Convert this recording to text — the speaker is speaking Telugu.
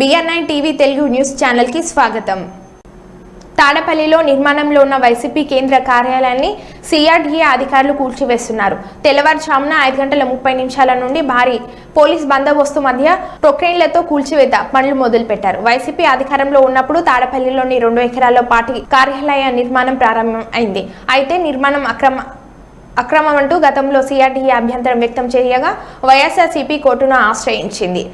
బిఎన్ఐ టీవీ తెలుగు న్యూస్ ఛానల్కి స్వాగతం. తాడపల్లిలో నిర్మాణంలో ఉన్న వైసీపీ కేంద్ర కార్యాలయాన్ని సిఆర్డీఏ అధికారులు కూల్చివేస్తున్నారు. తెల్లవారుజామున ఐదు గంటల ముప్పై నిమిషాల నుండి భారీ పోలీస్ బందోబస్తు మధ్య ప్రొక్రెయిన్లతో కూల్చివేత పనులు మొదలుపెట్టారు. వైసీపీ అధికారంలో ఉన్నప్పుడు తాడపల్లిలోని రెండు ఎకరాల్లో పార్టీ కార్యాలయ నిర్మాణం ప్రారంభం అయింది. అయితే నిర్మాణం అక్రమ అక్రమం అంటూ గతంలో సిఆర్డీఏ అభ్యంతరం వ్యక్తం చేయగా వైఎస్ఆర్సీపీ కోర్టును ఆశ్రయించింది.